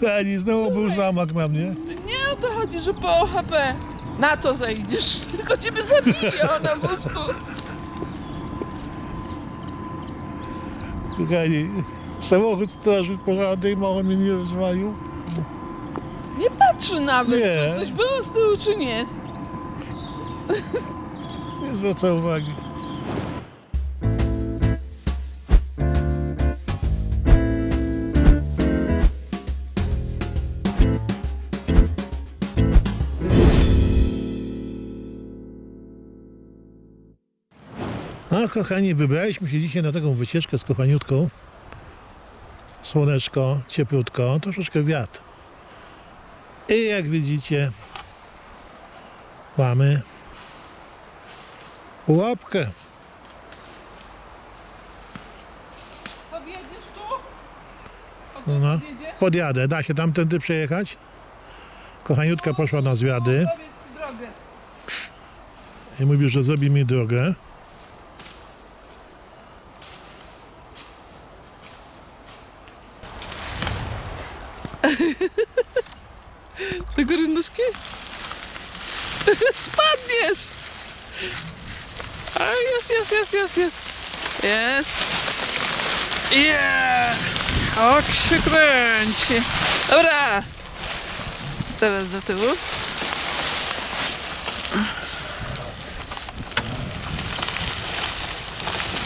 Kochani, znowu był zamach na mnie. Nie o to chodzi, że po OHP na to zejdziesz, tylko ciebie zabije o na wózku. Kochani, samochód straży pożarnej mało mnie nie rozwalił. Nie patrzy nawet, Nie. czy coś było z tyłu, czy nie. Nie zwraca uwagi. A kochani, wybraliśmy się dzisiaj na taką wycieczkę z kochaniutką. Słoneczko, cieplutko, troszeczkę wiatr. I jak widzicie, mamy Łapkę. Podjedziesz tu? No. Podjedziesz? Podjadę. Da się tamtędy przejechać? Kochaniutka poszła na zwiady drogę. i mówi, że zrobi mi drogę. Tego rynuszki? Spadniesz! A jest, jest, jest, jest, jest. Jest. Yeah! Ok się kręci. Dobra. Teraz do tyłu.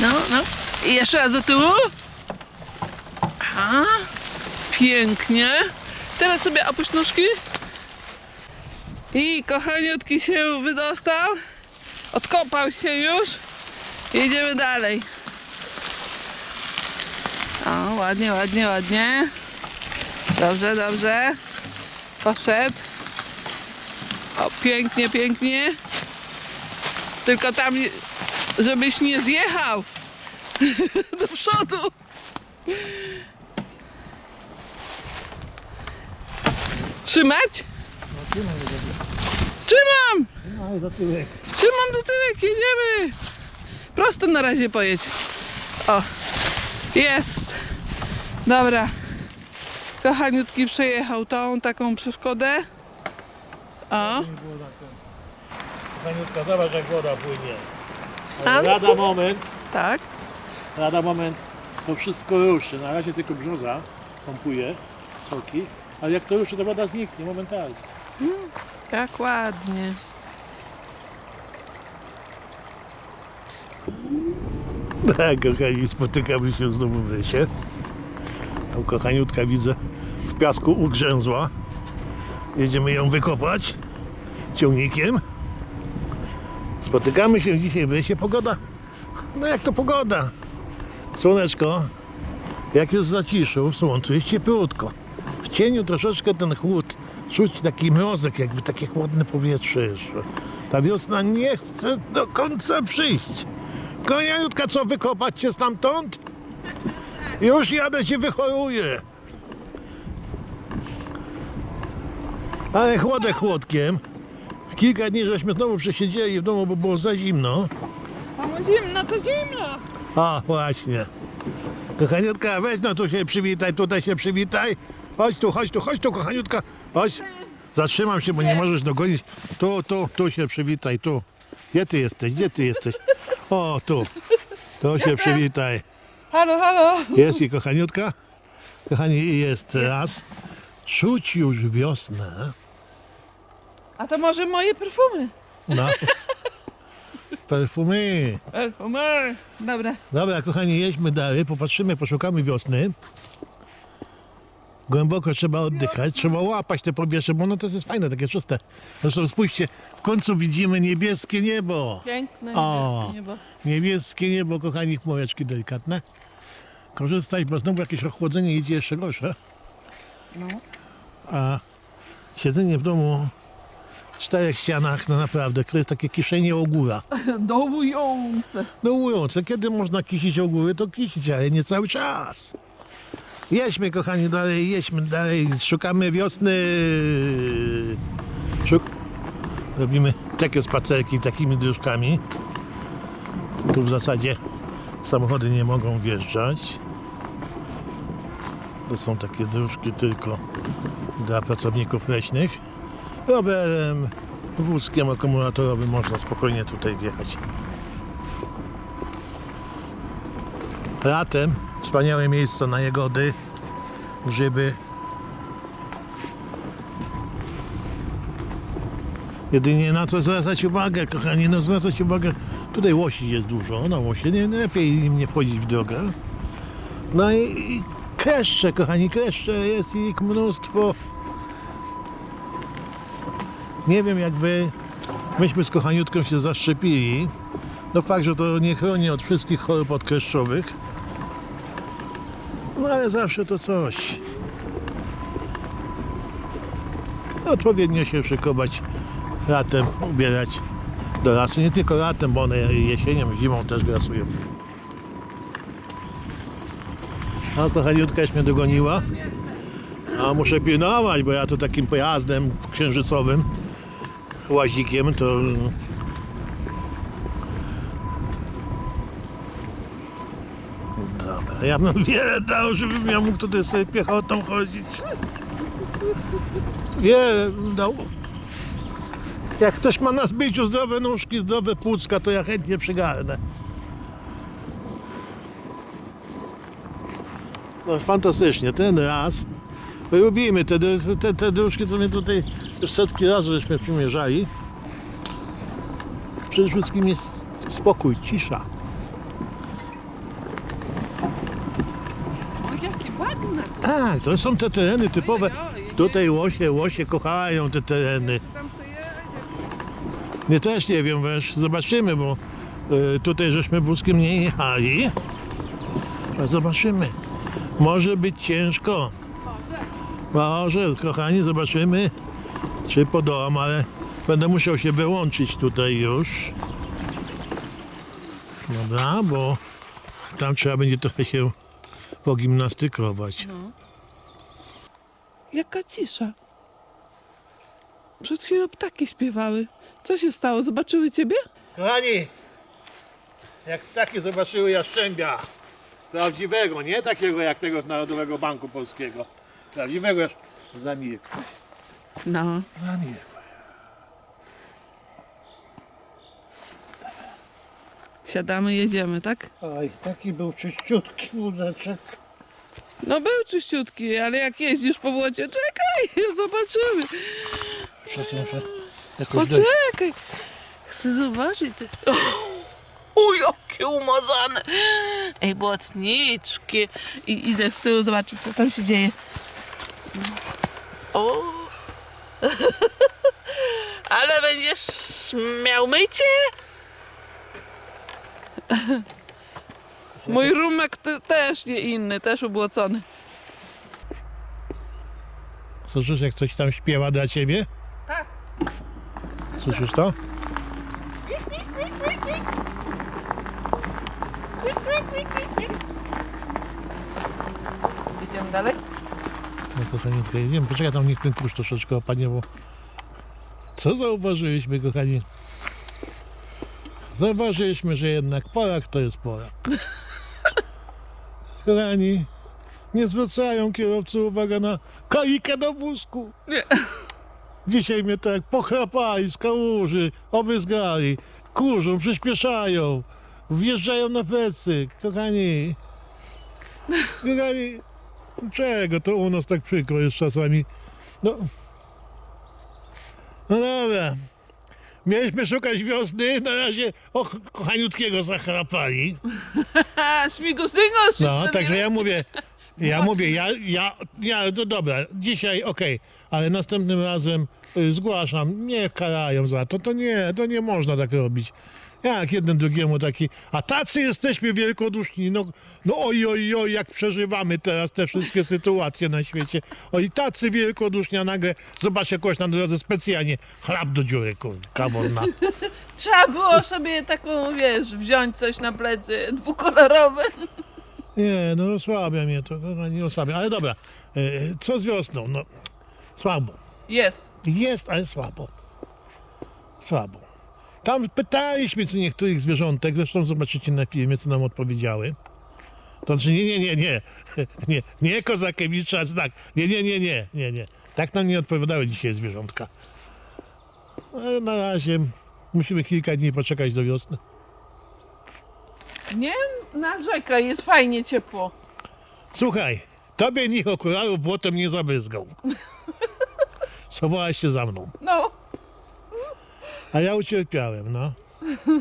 No, no. I jeszcze raz do tyłu. Aha. Pięknie. Teraz sobie opuść nóżki. I kochaniutki się wydostał. Odkopał się już. Jedziemy dalej. O, ładnie, ładnie, ładnie. Dobrze, dobrze. Poszedł. O, pięknie, pięknie. Tylko tam, żebyś nie zjechał. Do przodu. Trzymać? Trzymam! Trzymam do tyłek, jedziemy! Prosto na razie pojedź. O, jest. Dobra. Kochaniutki przejechał tą taką przeszkodę. O, Kochaniutka, zobacz jak woda płynie. A? Lada moment, tak. lada moment, to wszystko ruszy. Na razie tylko brzoza pompuje soki, ale jak to ruszy, to woda zniknie momentalnie. Jak ładnie. Tak, kochani, spotykamy się znowu w lesie. Tam kochaniutka widzę w piasku ugrzęzła. Jedziemy ją wykopać ciągnikiem. Spotykamy się dzisiaj w lesie. Pogoda, no jak to pogoda? Słoneczko, jak jest zaciszą, w słońcu jest cieplutko. W cieniu troszeczkę ten chłód, czuć taki mrozek, jakby takie chłodne powietrze jeszcze. Ta wiosna nie chce do końca przyjść. Koniajutka, co wykopać cię stamtąd? Już jadę się wychoruję. Ale chłodę chłodkiem. Kilka dni żeśmy znowu przesiedzieli w domu, bo było za zimno. Mamo zimno, to zimno. A, właśnie. Kochaniutka, weź no tu się przywitaj, tutaj się przywitaj. Chodź tu, chodź tu, chodź tu, kochaniutka. Chodź. Zatrzymam się, bo nie możesz dogonić. Tu, tu, tu się przywitaj, tu. Gdzie ty jesteś, gdzie ty jesteś? O, tu. Tu się przywitaj. Halo, halo. Jest i kochaniutka? Kochani, jest raz. Czuć już wiosnę. A to może moje perfumy? No. Perfumy. Perfumy. Dobra. Dobra, kochani, jedźmy dalej, popatrzymy, poszukamy wiosny. Głęboko trzeba oddychać, trzeba łapać te powietrze, bo ono to jest fajne, takie czyste. Zresztą spójrzcie, w końcu widzimy niebieskie niebo. Piękne niebieskie niebo. Niebieskie niebo, kochani, chmureczki delikatne. Korzystać, bo znowu jakieś ochłodzenie idzie jeszcze gorsze. No. A siedzenie w domu w czterech ścianach, no naprawdę, to jest takie kiszenie ogóra. Dołujące. Dołujące, kiedy można kisić ogóry, to kisić, ale nie cały czas. Jedźmy, kochani, dalej, jedźmy dalej, szukamy wiosny. Szuk... Robimy takie spacerki takimi dróżkami. Tu w zasadzie samochody nie mogą wjeżdżać. To są takie dróżki tylko dla pracowników leśnych. Rowerem, wózkiem akumulatorowym można spokojnie tutaj wjechać. Latem wspaniałe miejsce na jagody, grzyby. Jedynie na co zwracać uwagę, kochani, no zwracać uwagę, tutaj łosi jest dużo, na łosie, nie, lepiej im nie wchodzić w drogę. No i, i kleszcze, kochani, kleszcze, jest ich mnóstwo. Nie wiem jak wy, myśmy z kochaniutką się zaszczepili. No fakt, że to nie chroni od wszystkich chorób odkleszczowych. No ale zawsze to coś. Odpowiednio się szykować latem, ubierać do lasu. Nie tylko latem, bo one jesienią, zimą też grasują. A kochaniutka już mnie dogoniła. A muszę pilnować, bo ja to takim pojazdem księżycowym, łazikiem, to Dobra, ja bym wiele dał, żebym ja mógł tutaj sobie piechotą chodzić. Wiele bym dał. Jak ktoś ma na zbyciu zdrowe nóżki, zdrowe płucka, to ja chętnie przygarnę. No fantastycznie, ten raz. My lubimy te, te, te dróżki, to my tutaj już setki razy żeśmy przymierzali. Przede wszystkim jest spokój, cisza. O, jakie ładne. Tak, to są te tereny typowe. Tutaj łosie, łosie kochają te tereny. Nie też nie wiem, wiesz, zobaczymy, bo y, tutaj żeśmy wózkiem nie jechali. A zobaczymy. Może być ciężko. Może, kochani, zobaczymy, czy podołam, ale będę musiał się wyłączyć tutaj już. Dobra, bo tam trzeba będzie trochę się pogimnastykować. Jaka cisza. Przed chwilą ptaki śpiewały. Co się stało? Zobaczyły ciebie? Kochani, jak takie zobaczyły jaszczębia prawdziwego, nie takiego jak tego z Narodowego Banku Polskiego, prawdziwego zamilkły. No. Zamilkły. Siadamy, jedziemy, tak? Oj, taki był czyściutki wózeczek. No był czyściutki, ale jak jeździsz po błocie, czekaj, zobaczymy. Czekaj, muszę jakoś dojść. Poczekaj. Chcę zobaczyć te... O, jakie umazane. Ej, błotniczki. I idę z tyłu zobaczyć, co tam się dzieje. O. Ale będziesz miał mycie? Mój rumek te, też nie inny, też ubłocony. Słyszysz, jak coś tam śpiewa dla ciebie? Tak. Słyszysz to? Idziemy dalej? No kochani, tylko jedziemy. Poczekaj, tam niech ten kurz troszeczkę opadnie, bo... Co zauważyliśmy, kochani? Zauważyliśmy, że jednak Polak to jest Polak. Kochani, nie zwracają kierowcy uwagi na kalikę na wózku. Nie. Dzisiaj mnie tak pochrapali z kałuży, obyzgali, kurzą, przyspieszają, wjeżdżają na plecy. Kochani, kochani, czego to u nas tak przykro jest czasami? No, no dobra. Mieliśmy szukać wiosny, na razie o kochaniutkiego zachrapali. Śmigus dyngus! No, także ja mówię, ja mówię, ja, ja, ja, no dobra, dzisiaj okej, ale następnym razem y, zgłaszam, nie karają za to, to nie, to nie można tak robić. Jak jeden drugiemu taki, a tacy jesteśmy wielkoduszni, no, no oj, oj, oj, jak przeżywamy teraz te wszystkie sytuacje na świecie. Oj, tacy wielkoduszni, a nagle zobacz jakoś na drodze specjalnie chlap do dziury, kurde, kawonna. Trzeba było sobie taką, wiesz, wziąć coś na plecy dwukolorowe. Nie, no osłabia mnie to, nie osłabia, ale dobra, y, co z wiosną? No, słabo. Jest. Jest, ale słabo. Słabo. Tam pytaliśmy co niektórych zwierzątek, zresztą zobaczycie na filmie, co nam odpowiedziały. To znaczy nie, nie, nie, nie. Nie, nie Kozakiewicza znak. Nie, nie, nie, nie, nie, nie. Tak nam nie odpowiadały dzisiaj zwierzątka. Ale na razie musimy kilka dni poczekać do wiosny. Nie narzekaj, jest fajnie ciepło. Słuchaj, tobie niech okularów błotem nie zabryzgał. Schowałaś się za mną. No, A ja ucierpiałem, no.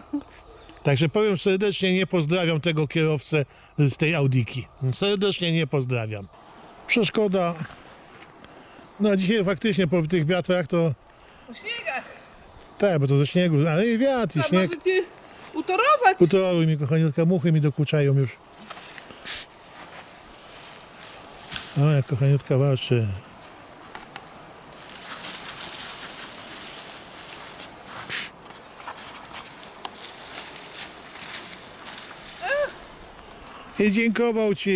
Także powiem serdecznie, nie pozdrawiam tego kierowcę z tej Audiki. Serdecznie nie pozdrawiam. Przeszkoda. No dzisiaj faktycznie po tych wiatrach to... po śniegach. Tak, bo to ze śniegu, ale i wiatr, i Trzeba śnieg. możecie utorować. Utoruj mi, kochaniutka, muchy mi dokuczają już. O, jak kochaniutka walczy. I dziękował ci.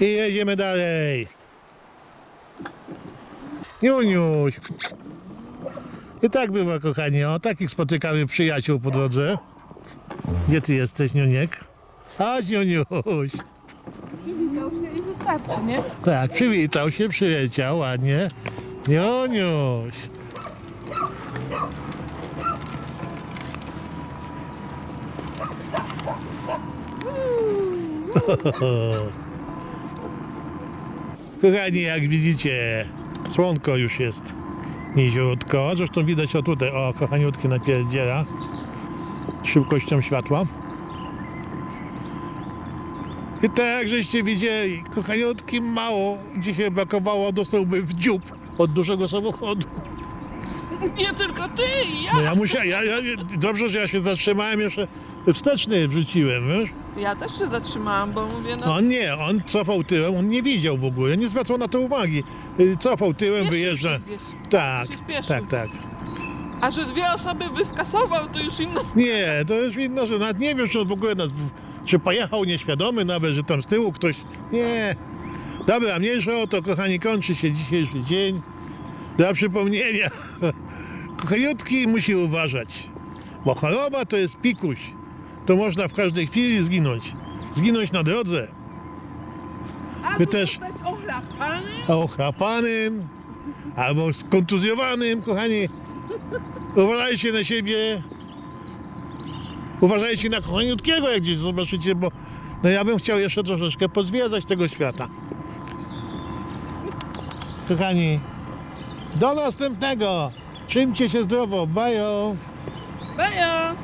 I jedziemy dalej. Juniuś. I tak bywa, kochani. O, takich spotykamy przyjaciół po drodze. Gdzie ty jesteś, Niuniek? Chodź, Niuniuś. Przywitał się i wystarczy, nie? Tak, przywitał się, przyleciał ładnie. Niuniuś. Kochani, jak widzicie, słonko już jest niziutko. Zresztą widać o tutaj, o kochaniutki napierdziela szybkością światła. I tak żeście widzieli, kochaniutki mało dzisiaj brakowało, dostałby w dziób od dużego samochodu. Nie tylko ty i ja. No ja musiałem, ja, ja, dobrze, że ja się zatrzymałem, jeszcze wsteczny wrzuciłem, wiesz? Ja też się zatrzymałam, bo mówię, no, No nie, on cofał tyłem, on nie widział w ogóle, nie zwracał na to uwagi. Y, Cofał tyłem, wyjeżdża. się gdzieś. Tak, się śpieszył. tak, tak. A że dwie osoby by skasował, to już inna sprawa. Nie, to już inna rzecz. Nawet nie wiem, czy on w ogóle nas, czy pojechał nieświadomy nawet, że tam z tyłu ktoś. Nie. Dobra, mniejsza o to, kochani, kończy się dzisiejszy dzień. Dla przypomnienia, kochaniutki musi uważać, bo choroba to jest pikuś. To można w każdej chwili zginąć. Zginąć na drodze, Albo też- zostać ochlapany. a ochrapanym albo skontuzjowanym, kochani. Uważajcie na siebie. Uważajcie na kochaniutkiego, jak gdzieś zobaczycie, bo no ja bym chciał jeszcze troszeczkę pozwiedzać tego świata. Kochani, do następnego. Trzymcie się zdrowo. Bajo. Bajo!